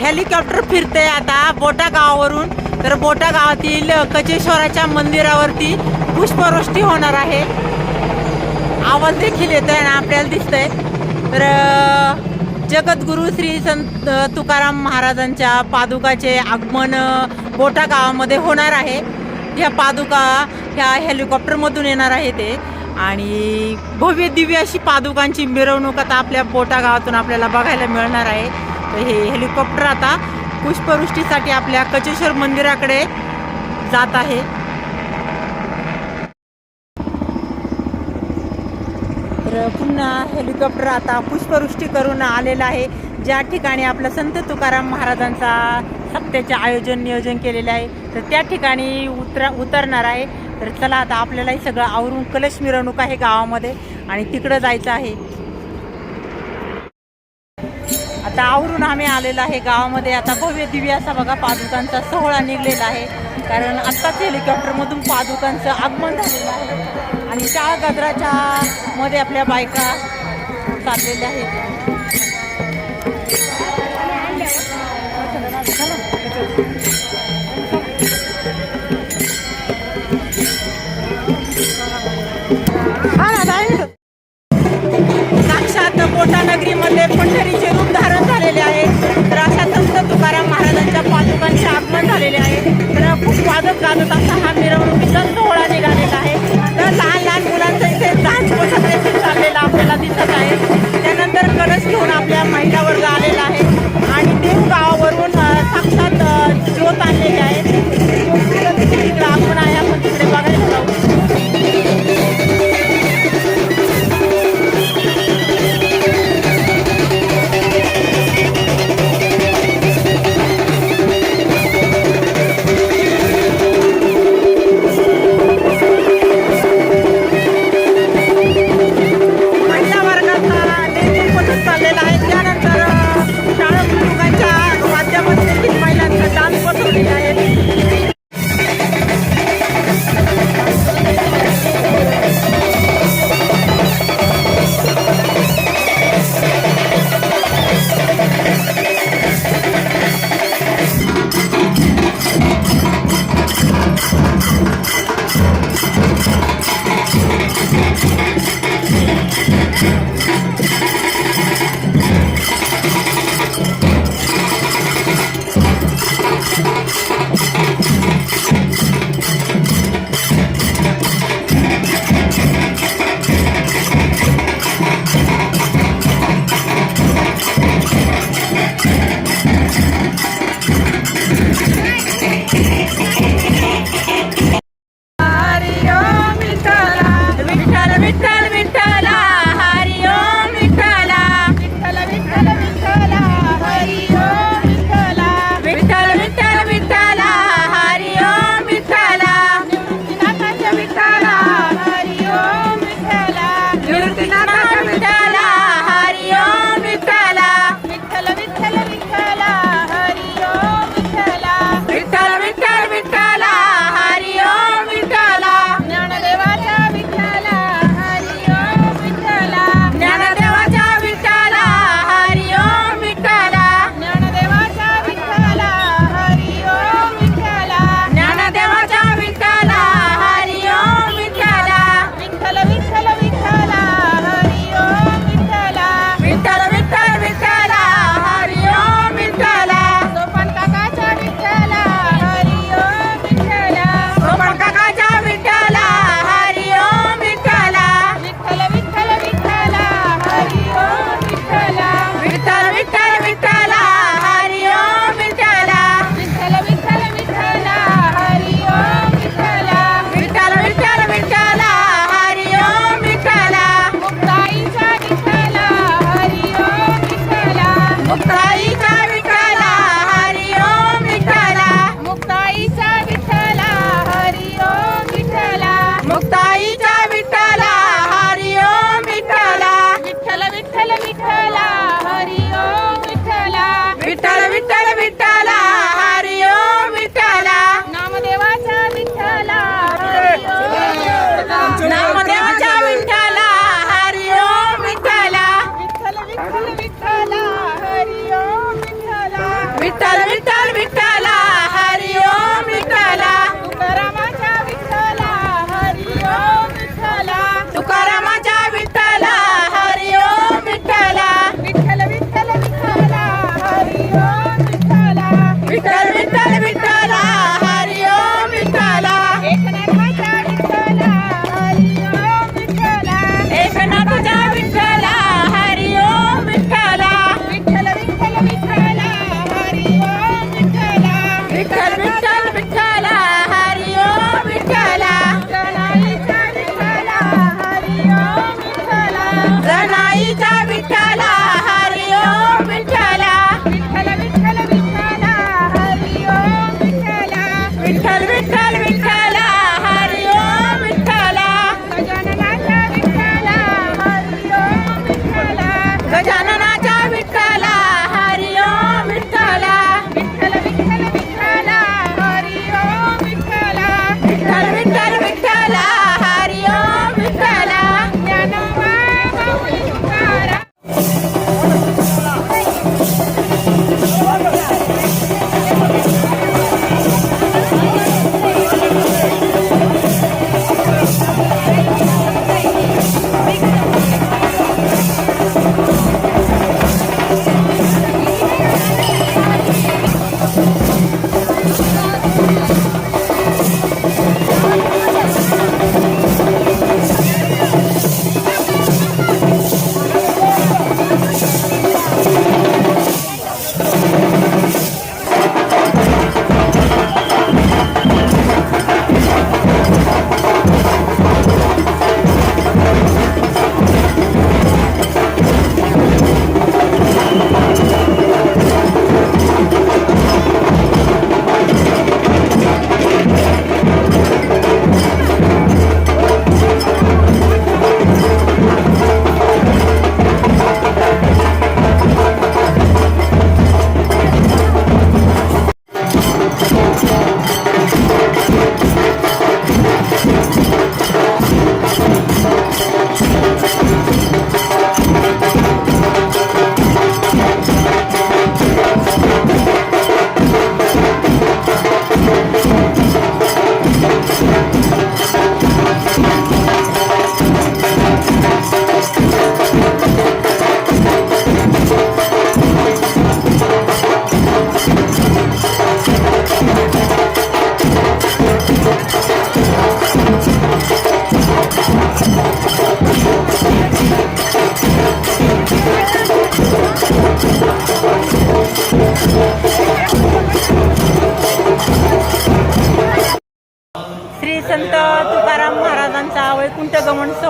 Helicopter फिरते आता बोटा गावावरून तर बोटा गावातील कचेश्वराच्या मंदिरावरती पुष्पवृष्टी होणार आहे. आवाज देखील येतोय आणि आपल्याला दिसतंय. तर जगद्गुरु श्री संत तुकाराम महाराजांच्या पादुकाचे आगमन बोटा गावामध्ये होणार आहे. ह्या पादुका ह्या हेलिकॉप्टरमधून येणार आहे ते. आणि भव्य दिव्य अशी पादुकांची मिरवणूक आता आपल्या बोटा गावातून आपल्याला बघायला मिळणार आहे. तर हे हेलिकॉप्टर आता पुष्पवृष्टीसाठी आपल्या कचेश्वर मंदिराकडे जात आहे. तर पुन्हा हेलिकॉप्टर आता पुष्पवृष्टी करून आलेलं आहे. ज्या ठिकाणी आपला संत तुकाराम महाराजांचा सत्याचे आयोजन नियोजन केलेले आहे तर त्या ठिकाणी उतरा उतरणार आहे. तर चला आता आपल्यालाही सगळं आवरून कलश मिरवणूक आहे गावामध्ये आणि तिकडं जायचं आहे. आता आवरून आम्ही आलेलो आहे गावामध्ये. आता भव्य दिव्य असा बघा पादुकांचा सोहळा निघलेला आहे. कारण आत्ताच हेलिकॉप्टरमधून पादुकांचं आगमन झालेलं आहे. आणि त्या गजराच्या मध्ये आपल्या बायका चाललेल्या आहेत. साक्षात मोठा नगरीमध्ये पंढरीचे रूप धारण झालेले आहे तर अशा संत तुकाराम महाराजांच्या पादुकांचे आगमन झालेले आहे. तर खूप वाजत गाजत असा हा मिरवणुकीचा सोहळा निघालेला आहे. तर लहान लहान मुलांचं इथे डान्स पोषक देखील चाललेला आपल्याला दिसत आहे. त्यानंतर कलश घेऊन आपल्या महिलावर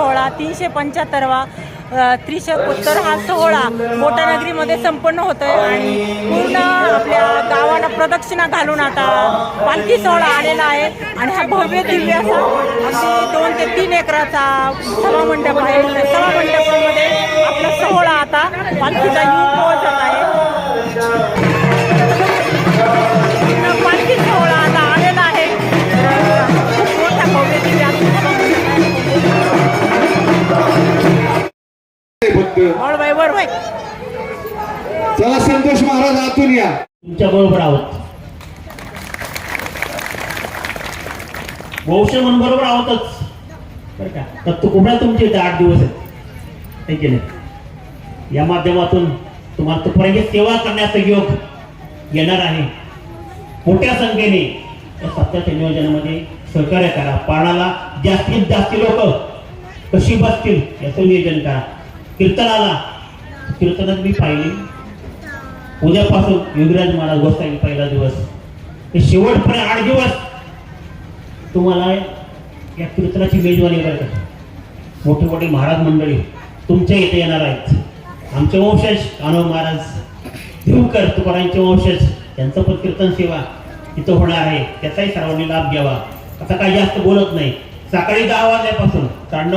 सोहळा तीनशे पंच्याहत्तरवा त्रिशकोत्तर हा सोहळा मोठ्या नगरीमध्ये संपन्न आहे आणि पूर्ण आपल्या गावाला प्रदक्षिणा घालून आता पालखी सोहळा आलेला आहे आणि हा भव्य दिव्य असा अगदी दोन ते तीन एकराचा सभामंडप आहे. सभामंडपामध्ये आपला सोहळा आता पालखीचा युग चला संतोष महाराज आतून या. तुमच्या बरोबर आहोत. वंश म्हणून बरोबर आहोतच. बरं का? तर तुमचे इथे आठ दिवस आहेत? हे केले. या माध्यमातून तुम्हाला तुपाची सेवा करण्याचा योग येणार आहे. मोठ्या संख्येने या सप्ताहाच्या नियोजनामध्ये सहकार्य करा. पाळणाला जास्तीत जास्त लोक कशी बसतील याचं नियोजन करा. कीर्तनाला. कीर्तनात मी पाहिले. उद्यापासून युगराज महाराज गोसाई पहिला दिवस. हे शेवटपर्यंत आठ दिवस तुम्हाला या कीर्तनाची मेजवानी बरं मोठे मोठे महाराज मंडळी तुमच्या इथे येणार आहेत. आमचे वंशज कान्हो महाराज देवकर तुकारांचे वंशज त्यांचं पण कीर्तन सेवा इथं होणार आहे. त्याचाही सर्वांनी लाभ घ्यावा. आता काही जास्त बोलत नाही. सकाळी दहा वाजल्यापासून साडे